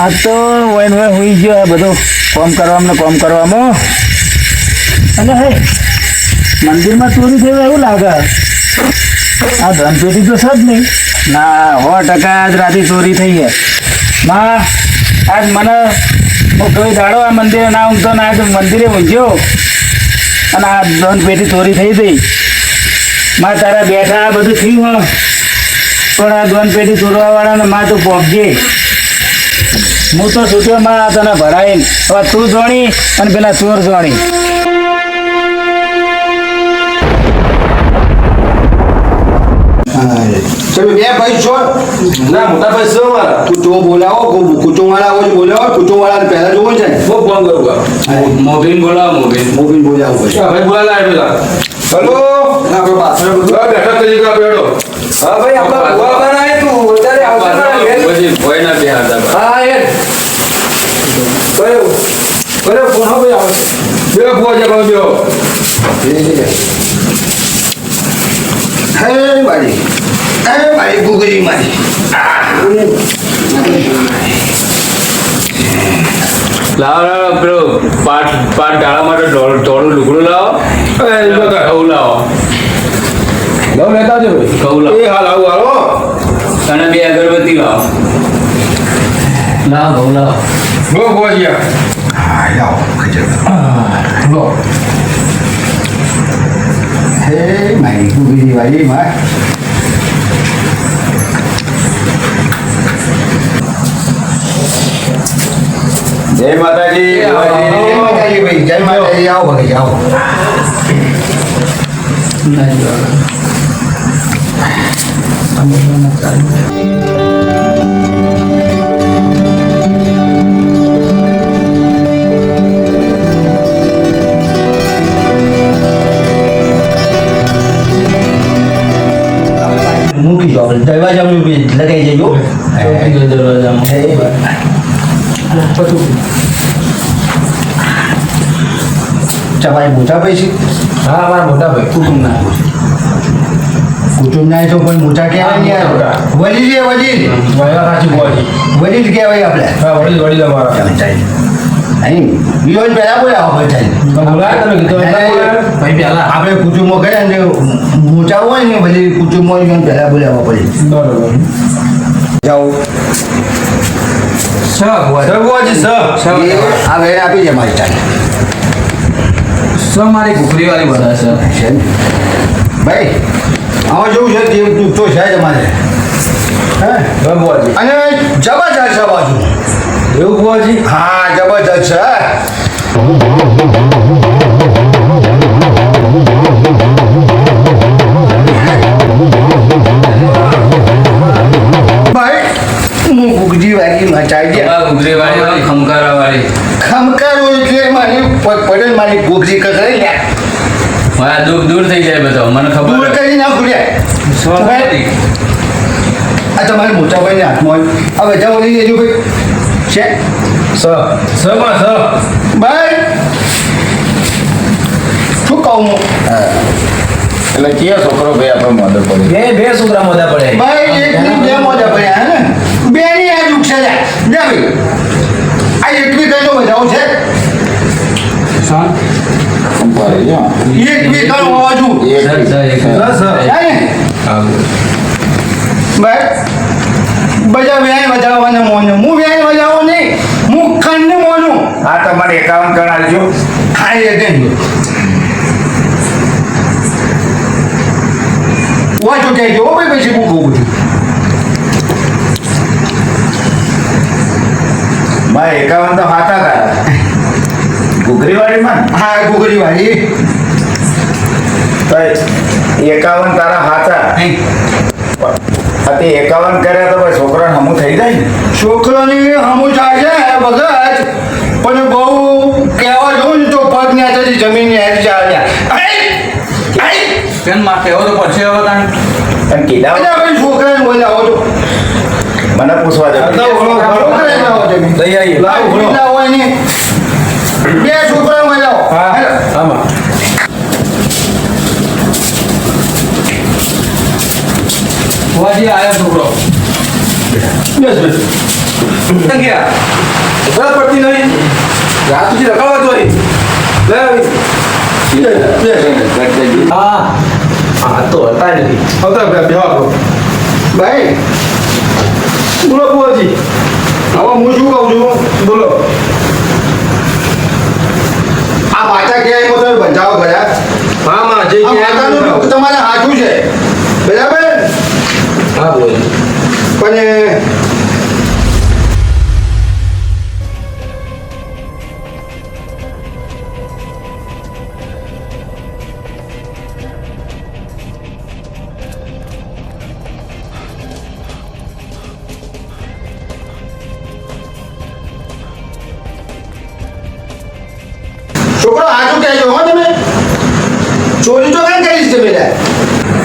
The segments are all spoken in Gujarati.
આ તો વૈન વૈન હોઈ ગયો આ બધું કોમ કરવામાં કોમ કરવામાં. અને હે, મંદિરમાં ચોરી થયું એવું લાગે. આ ધનપેટી તો છે જ નહીં. ના, સો ટકા આજ રાતે ચોરી થઈ છે. માં, આજ મને હું કોઈ દાડો આ મંદિરે ના ઊંઘતો ને આજ મંદિરે ઊંઘ્યો. અને આ ધનપેટી ચોરી થઈ ગઈ. માં, તારા બેઠા આ બધું થયું પણ આ ધનપેટી ચોરવા વાળાને માં તું પહોંચજે હું તો છૂટ્યો માં તને ભરાઈને હવે તું જોણી અને પેલા ચોર જોણી. બે ભાઈ છો? ના મોટા ભાઈ શું મારા. કુટુંબ બોલાવો કુટુંબ વાળા હોય બોલાવો કુટુંબ વાળા પહેલા જોવો છે ને હું ફોન કરું મોબીન બોલાવો મોબીન મોબીન બોલાવો ભાઈ બોલાલા એટલા હલો? આપણે પાછળ બેઠા કરી હા ભાઈ આપણા ભુવા તું અત્યારે આવશે ને ઘેર. ના બે હા એ કયો કયો ફોન હો ભાઈ આવશે બે ભોય છે ભાઈ બેહો હે મારી હે મારી ગુગરી મારી લાવો લાવો પેલો પાટ પાટ ડાળા માટે ધોળું લુગડું લાવો ઘઉં લાવો લવ લેતા આવજો ભાઈ ઘઉં લાવો એ હાલ આવું હાલો અને બે અગરબત્તી લાવો લાવો ઘઉં લાવો બહુ પહોંચ્યા હા લાવો લો હે મારી ગુગરી વાળી માં જય માતાજી જય માતાજી ભાઈ જય માતાજી આવો ભાઈ આવો મૂકી દો. દરવાજામાં લગાઈ જજો તમારે મોટા ભાઈ છે? હા મારા મોટા ભાઈ. કુટુંબ ના કુટુંબ ના તો પણ મોટા કહેવાય. વડીલ છે વડીલ. વડીલ કહેવાય આપણે. હા વડીલ વડીલ અમારા. ચાલે ચાલે અહીં વિયોન પહેલા બોલાવો? ભાઈ આપણે કુટુંબો કર્યા ને મોટા હોય ને પછી કુટુંબો પહેલા બોલાવવા પડે. બરોબર. જાઓ. સગવાજી સ એ આ વેળ આપી દે મારી ચાલે. સ મારી કુકરી વાળી બધા છે? ભાઈ આમાં જેવું છે તે તો છે તમારે હે? અને જબરજસ્ત છે બાજુ. એવું ભગવાજી હા જબરજસ્ત છે ગુગજી વાગી મચાઈ ગયા. કુકરી વાળી વાળી ખમકારા વાળી ખમકારો એટલે મારી પડેલ મારી ગુગજી કકડી. લ્યા મારા દૂર દૂર થઈ જાય બધો મને દૂર ખબર કરી ના ખુલ્યા ભાઈ આ તમારે મોટાભાઈ હાથમાં હોય. હવે બધા ઓલી દેજો ભાઈ. છે? સ. સ માં સ. ભાઈ શું કહું હું? એટલે કે છોકરો ભાઈ આપણો મદદ પડે? બે બે છોકરા મોદા પડે ભાઈ એક ની બે મોજા પડ્યા હે ને? બે ની આ દુખ છે. જા ભાઈ આ એકવી કઈનો બજાવ છે? એકવી કઈનો અવાજ હું. Sir sir? ભાઈ બધા વ્યાય બજાવવાના મોને. હું વ્યાય ખંડ આ તમારે એકાવન કરાવજો. આલજો હા એ કઈ વાંચો કે ઓ ભાઈ પછી હું કહું બધું મારે એકાવન તો હાથા તારા ઘૂઘરીવાડીમાં હા ગુગરી વાળી એકાવન તારા આ તે એકાવન કર્યા તો ભાઈ છોકરાને હમું થઈ જાય ને? છોકરાની હમું થાય છે વગર પણ બહુ કહેવા જોઉં તો પગ ને હાથેથી જમીન ને હેરી ચાલ્યા! આઈ! માં કહેવો તો પછી હવે તાણ. અને કીધા બધા ભાઈ છોકરાને બોલાવો તો. મને પૂછવા દે છોકરાને લાવો જમીન લઈ આવીએ. લાવો, ના હોય ને. બે છોકરા બોલાવો હા આમાં. વાજી આયો છોકરો. બસ બસ. ગયા? બરાબર પડતી નહીં રાત સુધી રખાવા તો અહીં લે આવી. લે, લે. હા તો હતા નથી ભાઈ બોલો બુઆજી હવે હું શું કહું છું બોલો આ પાછા ક્યાંય એમાં તમે બંધાવો ગયા હા માં જે તમારે સાચું છે બરાબર હા બોલ પણ ચોરી તો કેમ કરી છે બેટા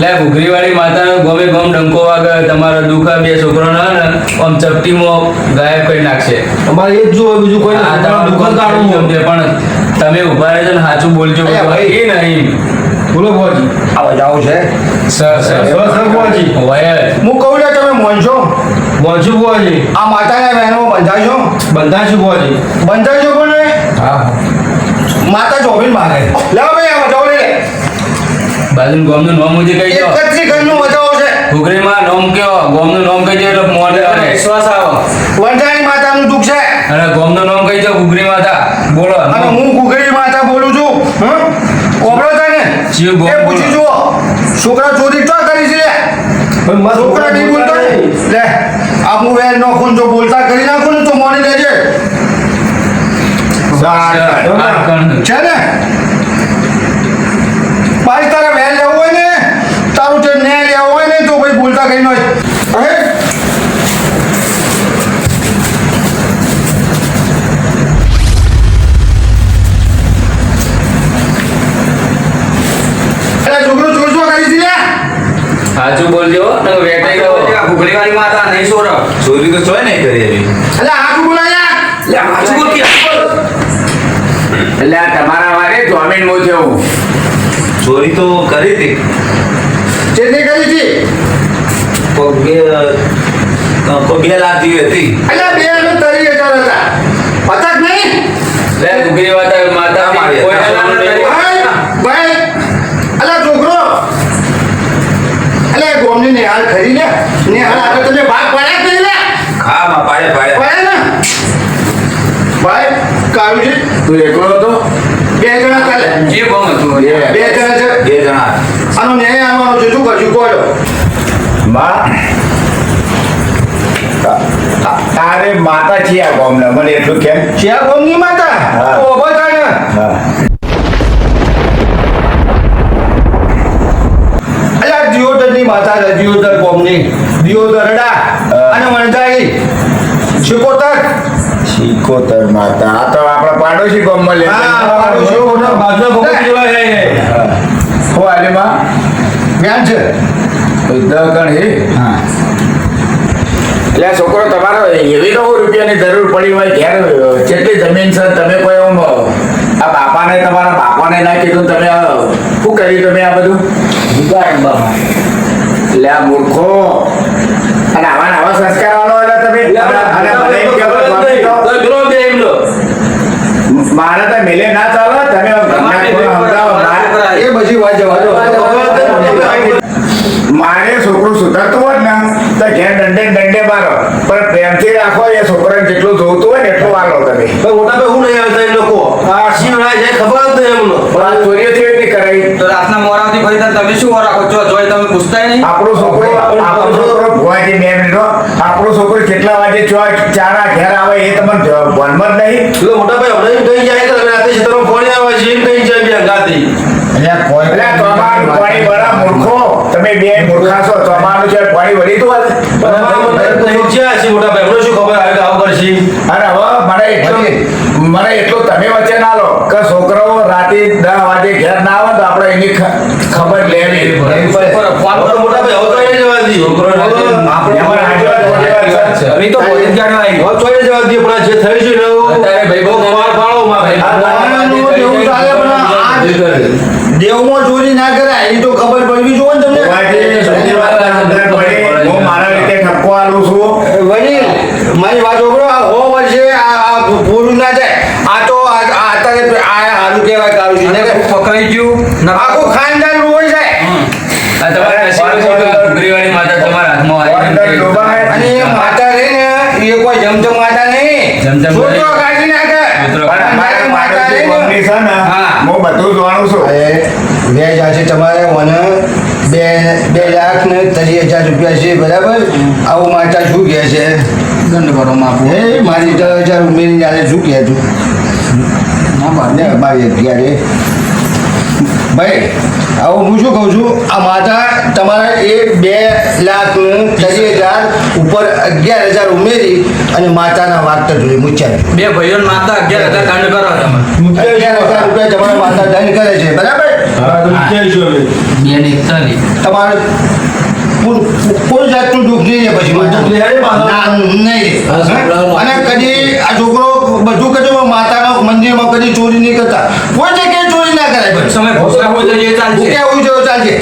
લે ઘૂઘરીવાળી માતાનો ગમે ગમ ડંકો વાગે તમારા દુખા બે છોકરાના ને આમ ચપટીમાં ગાયબ કરી નાખશે. અમારે એ જ જોવે બીજું કોઈ આ તમારું દુકાન કાઢું ગમશે પણ તમે ઊભા રહેજો ને સાચું બોલજો. એ નહીં બોલો બોજી આવા જાવ છે? Sir sir. સર, સર, બુઆજી. હોય જ. હું કહું ને તમે મોનશો? બોલજો બોજી આ માતાના બહેનો બંધાશો? બંધાજો બોજી બંધાજો બંધાશો પણ હા. માતા ચોવીસ મારે. લાવો ભાઈ આ બાજુનું ગોમનું નામ મુજે કહી દો એકત્રી ઘરનું બચાવો છે ઘૂઘરીમાં નામ કયો? ગોમનું નામ કહી દો એટલે મોઢે કરે વિશ્વાસ આવો. વંજાની માતાનું દુઃખ છે. અને ગોમનું નામ કહી દો ઘૂઘરી માતા. બોલો. અને હું કુકરી માતા બોલું છું. હ કોબળો તને જીવ ગોમ એ પૂછી જુઓ. છોકરા ચોરી તો કરી છે? લે. પણ મત છોકરા નહીં. બોલતો ને લે. આ હું વેર નોખું જો બોલતા કરી નાખું ને તો માની લેજે. છે ને ભાઈ તારે વેર લેવું હોય ને તારું જે ને લેવું હોય ને છો કરી નો સાચું બોલજો ને વેટાઈ ગયો ઘૂઘરીવાળી માતા નહીં સોર ચોરી તો ચોય નહીં કરી એવી અલે હાથ બોલાયા લે હાચું બોલ એટલે આ તમારા માટે જોમીન મો છે હું. ચોરી તો કરી હતી. બે લાખ જેવી હતી. બે અને તરી હજાર હતા. પચાસ નહીં? લે ઘૂઘરી માતા માતા મારી. કોઈ ના નામ નહીં. ભાઈ ભાઈ અલ્યા છોકરો. અલ્યા ગોમની નિહાળ ખરી ને? નિહાળ આગળ તમે ભાગ પાડ્યા લે હા માં પાડે પાડે પાડ્યા ને? ભાઈ કાવ્ય તું એકલો હતો? બે જણા કાલે જે ગમ હતું. બે જણા છે? બે જણા. આનો ન્યાય આવવાનો છે શું કરશું તારે માતા છે આ ગામના? મને એટલું કેમ? છે આ ગોમની માતા? અલ્યા દિયોદરની માતા છે દિયોદર ગોમની. દિયોદરડા. હા. અને વણજાઈ શિકોતર. શીખોતર માતા. આ તો આપણા પાડોશી ગામમાં લે પાડોશી ગામના હે. હો. આલીમાં જ્ઞાન છે. હા. એટલે છોકરો તમારો એવી કહું રૂપિયાની જરૂર પડી હોય ત્યારે કેટલી જમીન છે તમે કોઈ એમ આ બાપાને તમારા બાપાને ના કીધું તમે શું કર્યું તમે આ બધું? એટલે આ મૂર્ખો. અને આવા નવા આવા સંસ્કાર વાળો એટલે તમે તો. મારે તો મેલે ના ચાલો તમે એ બધી વાત જવા દો. મારે છોકરું સુધરતું હોત ને તો ઘેર દંડે દંડે મારો. પણ પ્રેમથી રાખો એ છોકરાને જેટલું જોતું હોય ને એટલું વાલો તમે. મોટા ભાઈ હું નહીં આવતા એ લોકો. આ આરસી રાય છે ખબર જ નહીં એમનો? પણ આ ચોરીઓ કેવી રીતે કરાઈ. તો રાતના મોરાથી ફરી તમે શું રાખો છો જોઈ તમે પૂછતા નહીં. આપણો છોકરો આપણો છોકરો ભોવાજી બે મિનિટો આપણો છોકરો કેટલા વાગે ચો ચારા ઘેર આવે એ તમને ભણમાં જ નહીં. એટલે મોટા ભાઈ હમણાં કઈ જાય કે તમે રાતે છે તમે ફોન આવે છે એમ કઈ જાય બે એટલે પાણી ભરા મૂર્ખો તમે બે મૂર્ખા છો તમારું છે પાણી વળી તો મોટા ભાઈ શું ખબર આવે કે આવું કરશે અરે હવે મને એટલો મને એટલો તમે વચ્ચે ના લો કે છોકરાઓ રાતે દસ વાગે ઘેર ના આવે તો આપણે એની ખબર લેવી મોટા ભાઈ હવે કઈ જવા દઈએ છોકરો આપણે તો પોલીસ ગાડી આવી હવે તો એને જવા દઈએ પણ આ જે થયું છે એવું અત્યારે ભાઈ બહુ બહુ પાડો માં ભાઈ આ ગામડાનું જેવું ચાલે પણ આ દેવમાં ચોરી ના કરાય એ તો ખબર પડવી જોઈએ જાય આ તો માતા તમારા હાથમાં અને એ ને એ કોઈ જમજમ માતા નહીં. જમજમ ને હા. હું બધું જાણું છું. હવે વ્યાજ આજે તમારે મને બે બે લાખ ને ત્રીસ હજાર રૂપિયા છે બરાબર? આવું માતા શું કહે છે. દંડ ભરો એ મારી દસ હજાર ઉમેરી આજે શું કહે તું. ના બાર ને મારી અત્યારે ભાઈ આવું હું શું કહું છું? આ માતા તમારા એ બે લાખનું ને હજાર ઉપર અગિયાર હજાર ઉમેરી અને માતાના વાગતા જોઈએ મુચ્યા બે ભાઈઓ માતા અગિયાર હજાર દંડ કરો તમે. અગિયાર હજાર રૂપિયા તમારા માતા દંડ કરે છે. બરાબર? બે ને એકતાલીસ તમારે કોઈ જાતનું દુઃખ નહીં પછી માતા. નહીં માતા? નહીં. અને કદી આ છોકરો બધું કદી માતાના મંદિરમાં કદી ચોરી નહીં કરતા કોઈ જગ્યાએ ચોરી ના કરાય સમય ભૂસા હોય તો એ ચાલશે. ભૂખ્યા હોવું જોઈએ ચાલશે.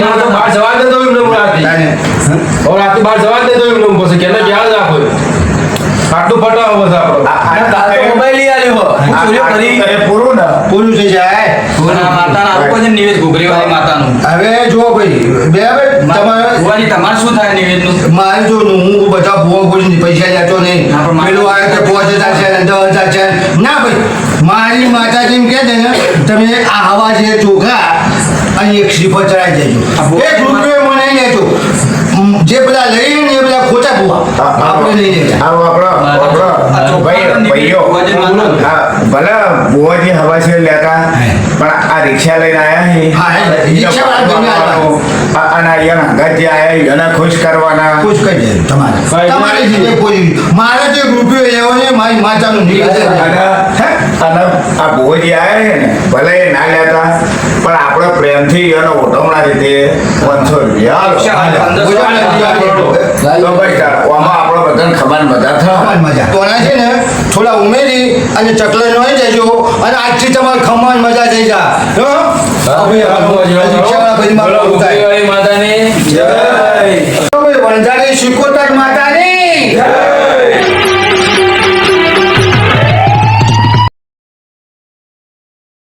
ના તો બહાર જવા દે તો એમને હું રાતે. હવે રાતે બહાર જવા દે તો એમને હું પછી કે ના જ્યાં રાખો. આટલું ફટાવો બસ આપણો. મોબાઈલ લઈ આલ્યો ચોરીઓ કરી પૂરું થઈ જાય. પૂરા માતાના આવું છે નિવેદ ઘૂઘરીવાળી માતાનું. હવે જો ભાઈ બરાબર તમારે ભુવાજી તમારે શું થાય નિવેદનું? મારે જો હું બધા ભૂવા ભૂજી પૈસા જાતો નહીં. ના, મારે- પેલું આવે કે પહોંચે છે દસ ના ભાઈ મારી માતાજી એમ કહે છે ને તમે આ હવા છે ચોખા અને એક શ્રીફળ ચડાવી દેજો. એક રૂપિયો મને લેજો જે બધા લઈ ને એ બધા ખોટા ભૂવા. આપણે નહીં લેતા ભુવાજી માતાનું. ભલે બુવાજી હવા છે લેતા પણ આ રિક્ષા લઈને આયા હા, એ આવ્યા. અને જે એને ખુશ કરવાના. ખુશ કરી દે તમારે. તમારી રીતે કોઈ મારે જે રૂપિયો એવો છે મારી માતાનું નિવેદન અને અને આ ભોજી આયા છે ને ભલે એ ના લેતા પણ આપણે પ્રેમથી એનો ઓઢવણા રીતે પાંચસો રૂપિયા તો ભાઈ આપણને ખબર બધા થાય મજા. તોના છે ને? થોડા ઉમેરી અને ચકલે નોઈ દેજો અને આજથી તમારે ખમણ મજા થઈ જા. માતાની જય. વણઝારી શિકોતર માતાની જય.